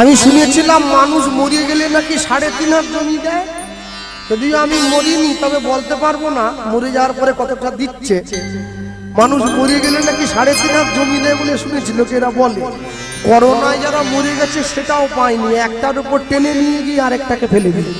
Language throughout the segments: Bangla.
আমি শুনেছিলাম মানুষ মরিয়ে গেলে নাকি সাড়ে তিন হাত জমি দেয়? যদিও আমি মরিনি, তবে বলতে পারব না, মরে যাওয়ার পরে কতটা দিচ্ছে। মানুষ মরে গেলে নাকি সাড়ে তিন হাত জমি দেয় বলে শুনেছি, লোকেরা বলে। করোনায় যারা মরে গেছে সেটাও পায়নি, একটার উপর টেনে নিয়ে গিয়ে আরেকটাকে ফেলে দিয়ে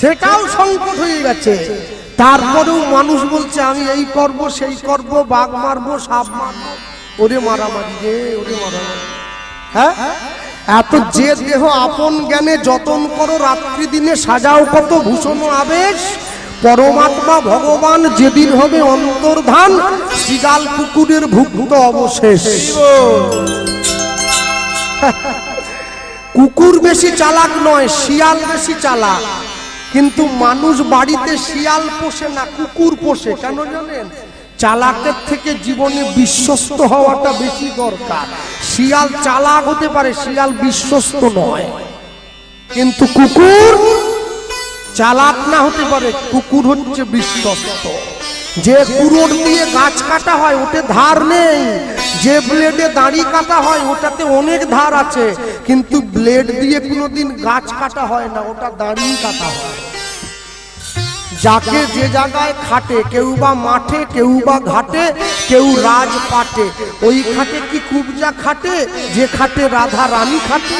সেটাও সংকট হয়ে গেছে। তারপরেও মানুষ বলছে, আমি এই করব, সেই করব, বাঘ মারবো, সাপ মারবো। ওরে মারামারি রে, ওরে মারামারি। হ্যাঁ? এত যে দেহ আপন জ্ঞানে যতন করো, রাত্রি দিনে সাজাও কত ভূষণ আবেশ। পরমাত্মা ভগবান যেদিন হবে অন্তর্ধান, শিগাল কুকুরের ভুক্ত অবশেষ। কুকুর বেশি চালাক নয়, শিয়াল বেশি চালাক। কিন্তু মানুষ বাড়িতে শিয়াল পোষে না, কুকুর পোষে, কেন জানেন? চালাকের থেকে জীবনে বিশ্বস্ত হওয়াটা বেশি দরকার। শিয়াল চালাক হতে পারে, শিয়াল বিশ্বস্ত নয়। কিন্তু কুকুর চালাক না হতে পারে, কুকুর হচ্ছে বিশ্বস্ত। যে কুড়োর দিয়ে গাছ কাটা হয়, ওতে ধার নেই। যে ব্লেডে দাড়ি কাটা হয়, ওটাতে অনেক ধার আছে। কিন্তু ব্লেড দিয়ে কোনোদিন গাছ কাটা হয় না, ওটা দাড়ি কাটা হয়। যাকে যে জায়গায় খাটে, কেউ বা মাঠে, কেউ বা ঘাটে, কেউ রাজ রাজপাটে, ওই খাটে কি কুবজা খাটে? যে খাটে রাধা রানী খাটে।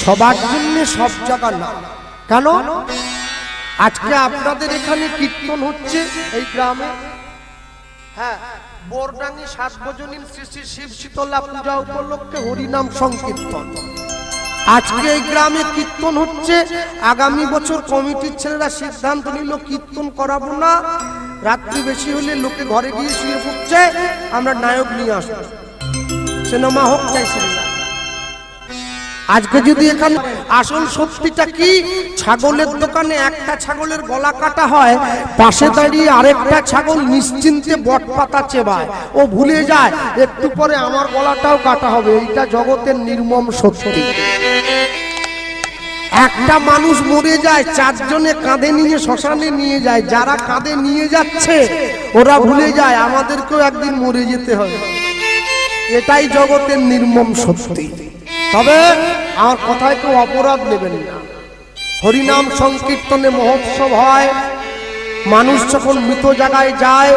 সবার জন্য সব জায়গা না। কেন? আজকে আপনাদের এখানে কীর্তন হচ্ছে এই গ্রামে। হ্যাঁ বোরডাঙ্গি সার্বজনীন শ্রী শ্রী শিব শীতলা পূজা উপলক্ষে হরিনাম সংকীর্তন। আজকে এই গ্রামে কীর্তন হচ্ছে। আগামী বছর কমিটির ছেলেরা সিদ্ধান্ত নিল, কীর্তন করাবো না। রাত্রি বেশি হলে লোকে ঘরে গিয়ে শুয়ে পড়ছে। আমরা নায়ক নিয়ে আসব। সিনেমা হোক চাই সিনেমা। আজকে যদি এখানে আসল সত্যিটা কি? ছাগলের দোকানে একটা ছাগলের গলা কাটা হয়, পাশে দাঁড়িয়ে আরেকটা ছাগল নিশ্চিন্তে বট পাতা চেবায়। ও ভুলে যায়, একটু পরে আমার গলাটাও কাটা হবে। এইটা জগতের নির্মম সত্যি। একটা মানুষ মরে যায়, চারজনে কাঁধে নিয়ে শ্মশানে নিয়ে যায়। যারা কাঁধে নিয়ে যাচ্ছে, ওরা ভুলে যায়, আমাদেরকেও একদিন মরে যেতে হবে। এটাই জগতের নির্মম সত্যি। তবে আমার কথায় কেউ অপরাধ নেবেন না। হরিনাম সংকীর্তনে মহোৎসব হয়। মানুষ যখন মৃত জায়গায় যায়,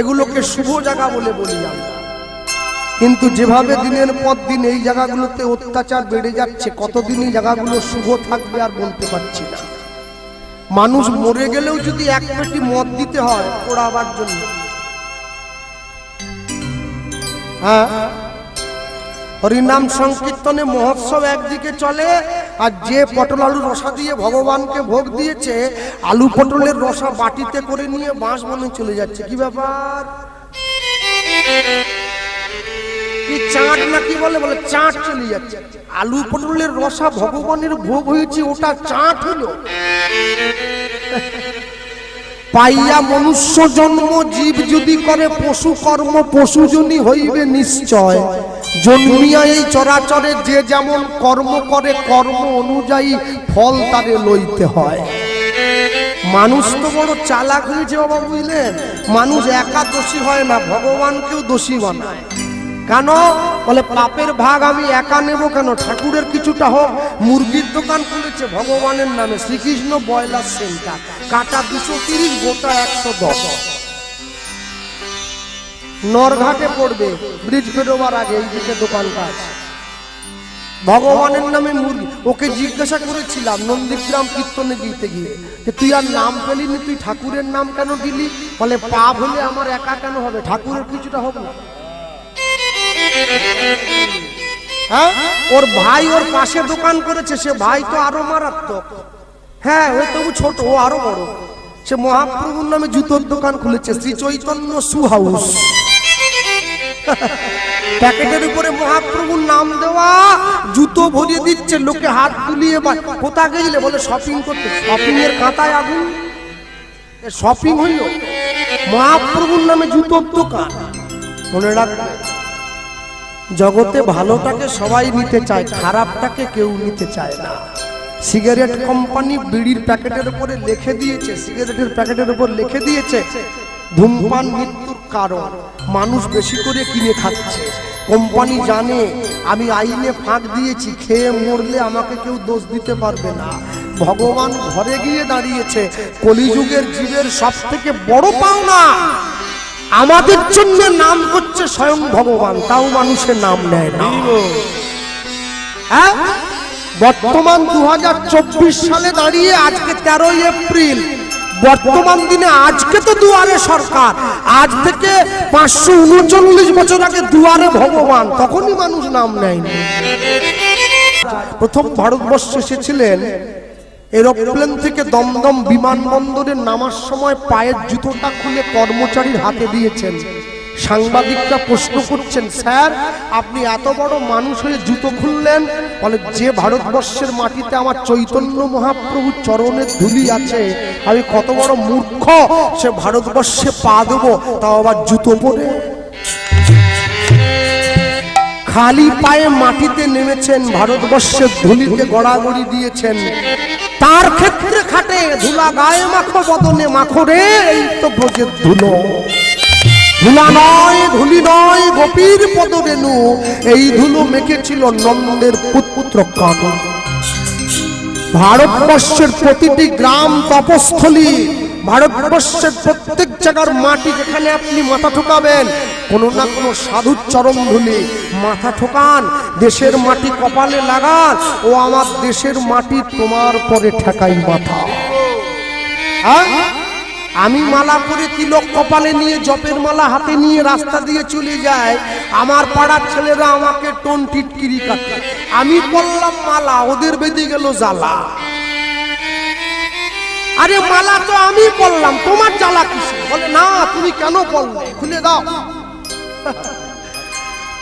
এগুলোকে শুভ জায়গা বলে বলি কিন্তু যেভাবে দিনের পর দিন এই জায়গাগুলোতে অত্যাচার বেড়ে যাচ্ছে, কতদিন এই জায়গাগুলো শুভ থাকবে আর বলতে পারছি না। মানুষ মরে গেলেও যদি এক পেটি মদ দিতে হয়, পোড়াবার জন্য। হ্যাঁ? হরিনাম সংকীর্তনে মহোৎসব একদিকে চলে, আর যে পটল আলু রসা দিয়ে ভগবানকে ভোগ দিয়েছে, আলু পটলের রসা বাটিতে করে নিয়ে বাঁশ বনে চলে যাচ্ছে। কি ব্যাপার? চাট না কি বলে? বলে চাট চলে যাচ্ছে। আলু পটলের রসা ভগবানের ভোগ হয়েছে, ওটা চাট হলো। পাইয়া মনুষ্য জন্ম, জীব যদি করে পশু কর্ম, পশু জনি হইবে নিশ্চয়। জন্মিয়া চরাচরে যে যেমন কর্ম করে, কর্ম অনুযায়ী ফল তারে লইতে হয়। মানুষ তো বড় চালাক হয়েছে বাবা বুঝলেন? মানুষ একা দোষী হয় না, ভগবানকেও দোষী বানায়। কেন? বলে, পাপের ভাগ আমি একা নেব কেন? ঠাকুরের কিছুটা হোক, মুরগির দোকান খুলেছে, ভগবানের নামে শ্রীকৃষ্ণ বয়লার সেন্টার। কাটা দুশো তিরিশ, গোটা একশো দশ। নরঘাটে পড়বে। ব্রিজ পেরোবার আগে এই দিকে দোকানটা আছে। ভগবানের নামে মুরগি। ওকে জিজ্ঞাসা করেছিলাম, নন্দীগ্রাম কীর্তনে দিতে গিয়ে। যে তুই আর নাম পেলিনি তুই ঠাকুরের নাম কেন দিলি? বলে, পাপ হলে আমার একা কেন হবে? ঠাকুরের কিছুটা হবে না। হ্যাঁ? ওর ভাই ওর পাশে দোকান করেছে, সে ভাই তো আরও মারাত্মক। হ্যাঁ ওই তবু ছোট, ও আরও বড়। সে মহাপ্রভুর নামে জুতোর দোকান খুলেছে, শ্রী চৈতন্য সু হাউস প্যাকেটের উপরে মহাপ্রভুর নাম দেওয়া, জুতো ভরিয়ে দিচ্ছে, লোকে হাত তুলিয়ে বা- কোথা গেছিলে? বলে শপিং করতে। শপিং এর কাঁটায় আগুন। শপিং হইল। মহাপ্রভুর নামে জুতোর দোকান। মনে রাখবে, জগতে ভালোটাকে সবাই নিতে চায়, খারাপটাকে কেউ নিতে চায় না। সিগারেট কোম্পানি বিড়ির প্যাকেটের উপরে লিখে দিয়েছে সিগারেটের প্যাকেটের উপর লিখে দিয়েছে ধূমপান মৃত্যুর কারণ। মানুষ বেশি করে কিনে খাচ্ছে। কোম্পানি জানে আমি আইনে ফাঁক দিয়েছি খেয়ে মরলে আমাকে কেউ দোষ দিতে পারবে না। ভগবান ঘরে গিয়ে দাঁড়িয়েছে কলিযুগের জীবের সব থেকে বড় পাওনা। আমাদের জন্য নাম হচ্ছে স্বয়ং ভগবান তাও মানুষের নাম নেয় না। হ্যাঁ? বর্তমান দুহাজার চব্বিশ সালে দাঁড়িয়ে আজকে তেরোই এপ্রিল। বর্তমান দিনে আজকে তো দুয়ারে সরকার। আজ থেকে পাঁচশো উনচল্লিশ বছর আগে দুয়ারে ভগবান, তখনই মানুষ নাম নেয়নি। প্রথম ভারতবর্ষে এসেছিলেন এরোপ্লেন থেকে দমদম বিমানবন্দরে নামার সময় পায়ের জুতোটা খুলে কর্মচারীর হাতে দিয়েছেন। সাংবাদিকরা প্রশ্ন করছেন, স্যার, আপনি এত বড় মানুষ হয়ে জুতো খুললেন, বলে যে ভারতবর্ষের মাটিতে আমার চৈতন্য মহাপ্রভু চরণের ধুলি আছে, আমি কত বড় মূর্খ, সে ভারতবর্ষে পা দেবো, তাও আবার জুতো পরে? খালি পায়ে মাটিতে নেমেছেন, ভারতবর্ষের ধুলিতে গড়াগড়ি দিয়েছেন। তার ক্ষেত্রে খাটে ধুলা গায়ে মাখো, বদনে মাখো রে, এই তো ব্রজের ধুলো। ধুলা নয় ধুলি নয় গোপীর পদরেণু এই ধুলো মেখেছিল নন্দের পুত্র কান। ভারতবর্ষের প্রতিটি গ্রাম তপস্থলী, ভারতবর্ষের প্রত্যেক জায়গার মাটি যেখানে আপনি মাথা ঠোকাবেন, কোনো না কোনো সাধুর চরম ধুলি মাথা ঠোকান, দেশের মাটি কপালে লাগান, ও আমার দেশের মাটি তোমার পরে ঠেকাই মাথা। হ্যাঁ? আমি মালা পরে তিলক কপালে নিয়ে জপের মালা হাতে নিয়ে রাস্তা দিয়ে চলে যায়। আমার পাড়ার ছেলেরা আমাকে টোন টিটকিরি কাটে। আমি বললাম, মালা, ওদের বেঁধে গেল জ্বালা। আরে মালা তো আমি বললাম, তোমার জ্বালা কিসে বলে, না, তুমি কেন বললে? খুলে দাও।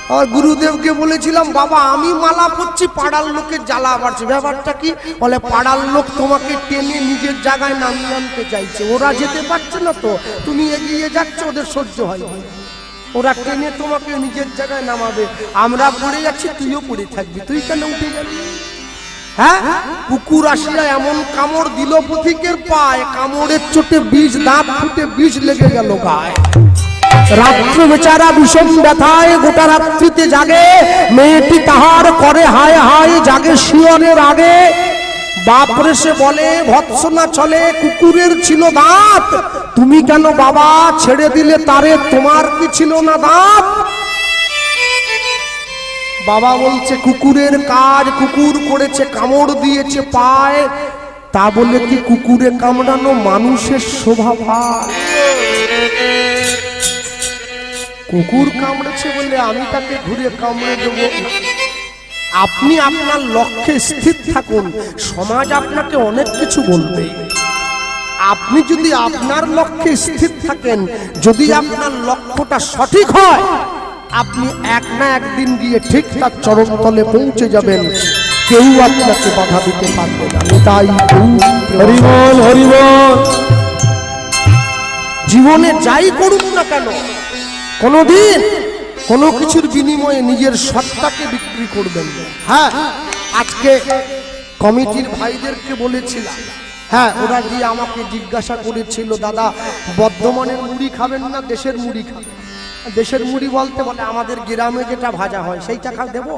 আর গুরুদেবকে বলেছিলাম, বাবা, আমি মালা পরছি, পাড়ার লোকের জ্বালা বাড়ছে। ব্যাপারটা কি? বলে, পাড়ার লোক তোমাকে টেনে নিজের জায়গায় নামিয়ে আনতে চাইছে। ওরা যেতে পারছে না তো। তুমি এগিয়ে যাচ্ছ, ওদের সহ্য হয় ওরা টেনে তোমাকে নিজের জায়গায় নামাবে। আমরা পড়ে যাচ্ছি তুইও পড়ে থাকবি। তুই কেন উঠে যাবি হ্যাঁ? কুকুর আসিয়া এমন কামড় দিল পথিকের পায়। কামড়ের চোটে বিষ, দাঁত ফুটে বিষ লেগে গেল গায়ে। রাত্র বেচারা ভীষণ ব্যথায় গোটা রাত্রিতে জাগে। মেয়েটি তাহার করে হায় হায় জাগে শিয়রের আগে। বাপরে সে বলে, ভৎসনা চলে কুকুরের ছিল দাঁত। তুমি কেন বাবা ছেড়ে দিলে তারে? তোমার কি ছিল না দাঁত? বাবা বলছে, কুকুরের কাজ কুকুর করেছে, কামড় দিয়েছে পায়। তা বলে কি কুকুরে কামড়ানো মানুষের শোভা পায়? কুকুর কামড়েছে বলে আমি তাকে ঘুরে কামড়ে দেব আপনি আপনার লক্ষ্যে স্থির থাকুন সমাজ আপনাকে অনেক কিছু বলবে। আপনি যদি আপনার লক্ষ্যে স্থির থাকেন যদি আপনার লক্ষ্যটা সঠিক হয় আপনি এক না একদিন গিয়ে ঠিক তার চরণতলে পৌঁছে যাবেন। কেউ আপনাকে বাধা দিতে পারবে না। তাই হরিবল হরিবল জীবনে যাই করুন না কেন কোনোদিন কোনো কিছুর বিনিময়ে নিজের সত্তাকে বিক্রি করবেন। হ্যাঁ আজকে কমিটির ভাইদেরকে বলেছিলাম। হ্যাঁ ওরা গিয়ে আমাকে জিজ্ঞাসা করেছিল, দাদা, বর্ধমানের মুড়ি খাবেন না দেশের মুড়ি খাবেন? দেশের মুড়ি বলতে বলে, আমাদের গ্রামে যেটা ভাজা হয় সেইটা খা, দেবো?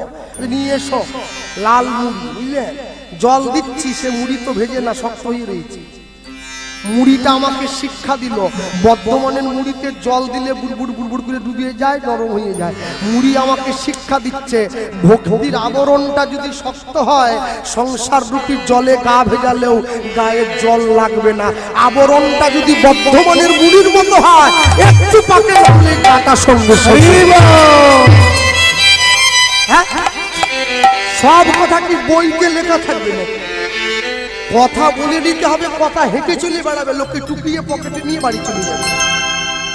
নিয়ে এসো, লাল মুড়ি বুঝলেন জল দিচ্ছি, সে মুড়ি তো ভেজে না, শক্ত হয়ে রয়েছে। মুড়িটা আমাকে শিক্ষা দিল। বর্ধমানের মুড়িতে জল দিলে বুড়বুড় বুড়বুড় করে ডুবিয়ে যায় নরম হয়ে যায়। মুড়ি আমাকে শিক্ষা দিচ্ছে ভক্তির আবরণটা যদি শক্ত হয় সংসার রূপী জলে গা ভেজালেও গায়ে জল লাগবে না। আবরণটা যদি বর্ধমানের মুড়ির মতো হয় একটু পাকে লাগলে গাটা সঙ্গে সঙ্গে হ্যাঁ? সব কথা কি বইতে লেখা থাকবে না কথা বলে দিতে হবে, কথা হেঁটে চলে বেড়াবে লোকে টুপিয়ে পকেটে নিয়ে বাড়ি চলে যাবে।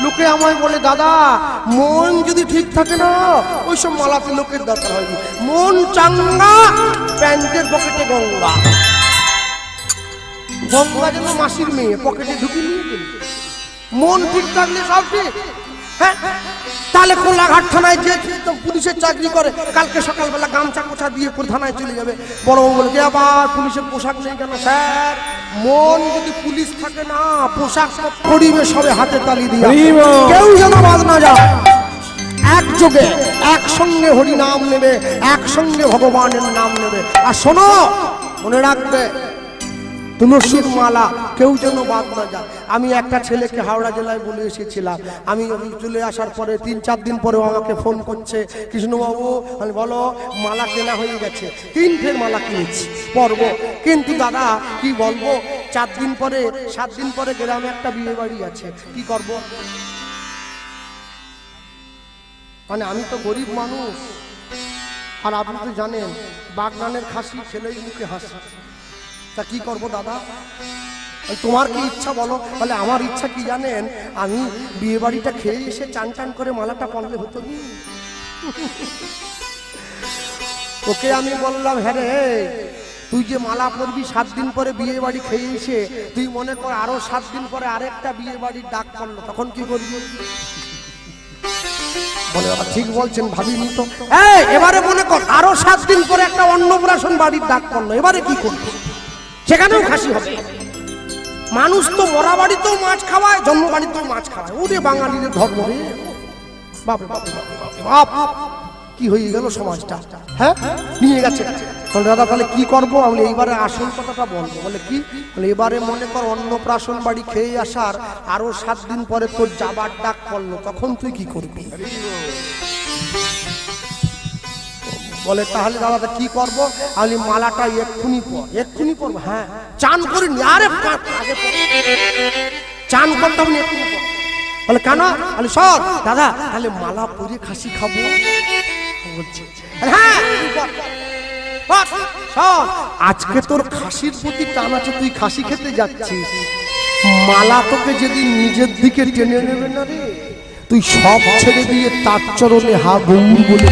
লোকে আমায় বলে, দাদা, মন যদি ঠিক থাকে না, ওই সব মালাতে লোকের দরকার হয়নি মন চাঙ্গা প্যান্টের পকেটে গঙ্গা। গঙ্গা যেন মাসির মেয়ে, পকেটে ঢুকে নিয়ে মন ঠিক থাকলে সব ঠিক। হ্যাঁ? তাহলে কোলাঘাট থানায় যে পুলিশের চাকরি করে কালকে সকালবেলা গামছা কোছা দিয়ে থানায় চলে যাবে। বড় বলে যে আবার পুলিশের পোশাক নেই কেন স্যার? মন যদি পুলিশ থাকে না পোশাক সব পরিবেশ হবে হাতে তালি দিয়ে। কেউ যেন বাদ না যায়। একযোগে একসঙ্গে হরি নাম নেবে একসঙ্গে ভগবানের নাম নেবে। আর শোনো মনে রাখবে তুলসীর মালা কেউ যেন বাদ না যায়। আমি একটা ছেলেকে হাওড়া জেলায় বলে এসেছিলাম। আমি চলে আসার পরে তিন, চার দিন পরেও আমাকে ফোন করছে, কৃষ্ণবাবু, আমি বলো, মালা কেনা হয়ে গেছে। তিন ফের মালা কিনেছি, পর্ব। কিন্তু দাদা, কি বলব? চার দিন পরে, সাত দিন পরে গ্রামে একটা বিয়ে বাড়ি আছে। কি করব? মানে আমি তো গরিব মানুষ। আর আপনি তো জানেন, বাগনানের খাসি ছেলেই মুখে হাসি। তা কি করব দাদা? তোমার কি ইচ্ছা বলো? তাহলে আমার ইচ্ছা কি জানেন? আমি বিয়ে বাড়িটা খেয়ে এসে চান চান করে মালাটা পড়লে হতো ওকে আমি বললাম হ্যাঁ রে, তুই যে মালা পরবি সাত দিন পরে বিয়ে বাড়ি খেয়ে এসে, তুই মনে কর আরও সাত দিন পরে আরেকটা বিয়ে বাড়ির ডাক পড়ল, তখন কি করবি? বলে ঠিক বলছেন, ভাবিনি তো। এবারে মনে কর, আরও সাত দিন পরে একটা অন্নপ্রাশন বাড়ির ডাক পড়ল, এবারে কি করবি? সেখানেও খাসি হবে। মানুষ তো মরা বাড়িতেও মাছ খাওয়ায়, জন্ম বাড়িতেও মাছ খাওয়ায়। ওরে বাঙালিদের ধর্ম রে। বাপরে বাপ কি হয়ে গেল সমাজটা? হ্যাঁ? নিয়ে গেছে। বলে, দাদা, তাহলে কি করব? আমি এইবারে আসল কথাটা বলব। বলে, কি? বলে, এবারে মনে কর, অন্নপ্রাশন বাড়ি খেয়ে আসার আরও সাত দিন পরে তোর যাবার ডাক পড়ল। তখন তুই কি করবি? বলে তাহলে দাদা কি করব আমি মালাটা এক্ষুনি পর এক্ষুনি পরবো হ্যাঁ চান করিনি আরে পর। চান করতে হবে এক্ষুনি পর। বলে কেন বলে সর দাদা তাহলে মালা পরে খাসি খাব বলছে হ্যাঁ পর, পর। আজকে তোর খাসির প্রতি টান আছে তুই খাসি খেতে যাচ্ছিস মালা তোকে যেদিন নিজের দিকে টেনে নেবে না রে তুই সব ছেড়ে দিয়ে তার চরণে হা গৌর বলে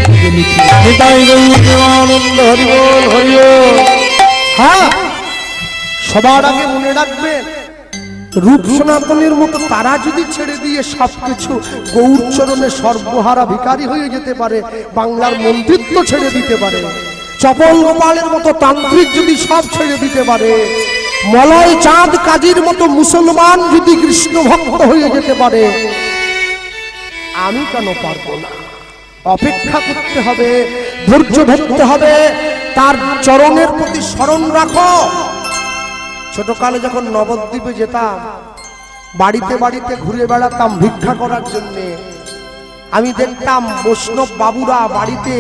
হ্যাঁ সবার আগে মনে রাখবেন রূপ সনাতনের মতো তারা যদি ছেড়ে দিয়ে সবকিছু গৌর চরণে সর্বহারা ভিকারী হয়ে যেতে পারে বাংলার মন্দিত্ব ছেড়ে দিতে পারে চপল গোপালের মতো তান্ত্রিক যদি সব ছেড়ে দিতে পারে মলয় চাঁদ কাজীর মতো মুসলমান যদি কৃষ্ণ ভক্ত হয়ে যেতে পারে আমি কেন পারব না? অপেক্ষা করতে হবে, ধৈর্য ধরতে হবে, তার চরণের প্রতি স্মরণ রাখো। ছোটকালে যখন নবদ্বীপে যেতাম, বাড়িতে বাড়িতে ঘুরে বেড়াতাম ভিক্ষা করার জন্যে। আমি দেখতাম বৈষ্ণব বাবুরা বাড়িতে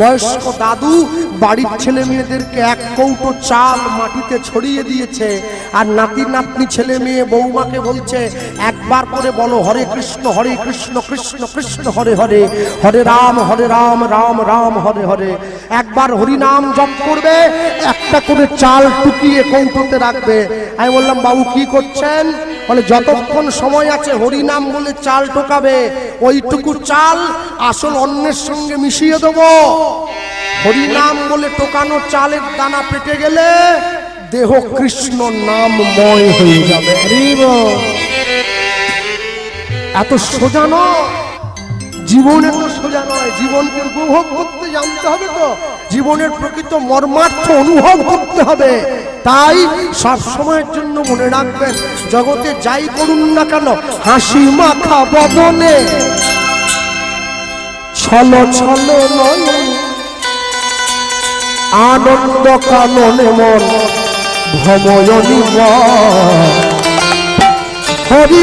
বয়স্ক দাদু, বাড়ির ছেলে মেয়েদেরকে এক কৌটো চাল মাটিতে ছড়িয়ে দিয়েছে। আর নাতি নাতনি ছেলে মেয়ে বৌমাকে বলছে, একবার করে বলো, হরে কৃষ্ণ হরে কৃষ্ণ কৃষ্ণ কৃষ্ণ, হরে হরে হরে রাম হরে রাম রাম রাম, হরে হরে। একবার হরি নাম জপ করবে, একটা করে চাল টুকিয়ে কৌটোতে রাখবে। আমি বললাম, বাবু, কি করছেন? বলে, যতক্ষণ সময় আছে হরি নাম বলে চাল টোকাবে, ওইটুকু চাল আসল অন্যের সঙ্গে মিশিয়ে দেবো। হরি নাম বলে টোকানো চালের দানা পেটে গেলে দেহ কৃষ্ণ নামময় হয়ে যাবে। এত সোজা নয়। জীবন এত সোজা নয়। জীবনকে উপভোগ করতে জানতে হবে তো। জীবনের প্রকৃত মর্মার্থ অনুভব করতে হবে। তাই সব সময়ের জন্য মনে রাখবেন জগতে যাই করুন না কেন হাসি মাখা বদনে। ছল ছল নয় আনন্দ কাননে মন ভ্রময়নী হরি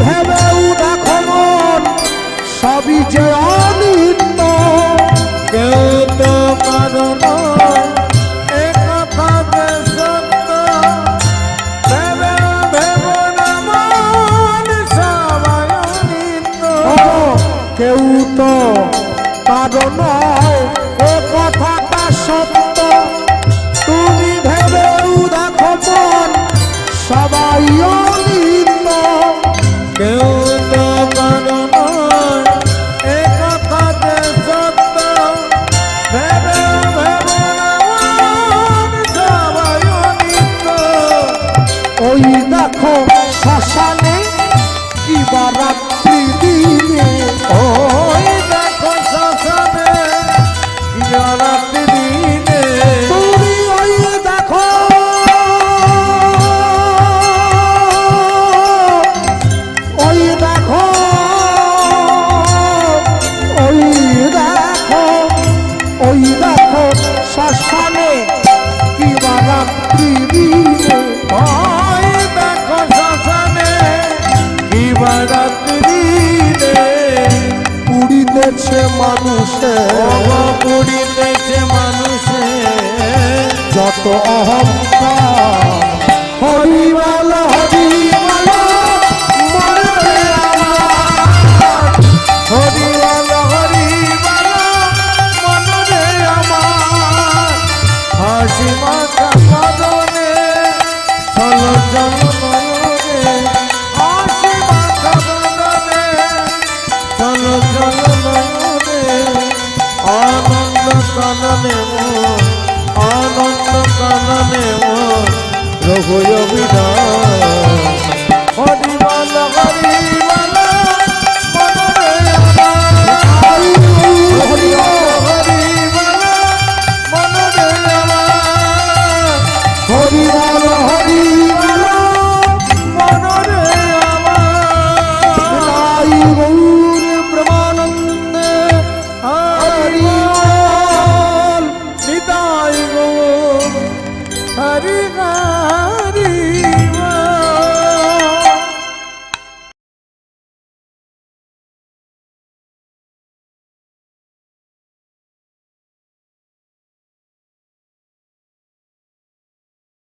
have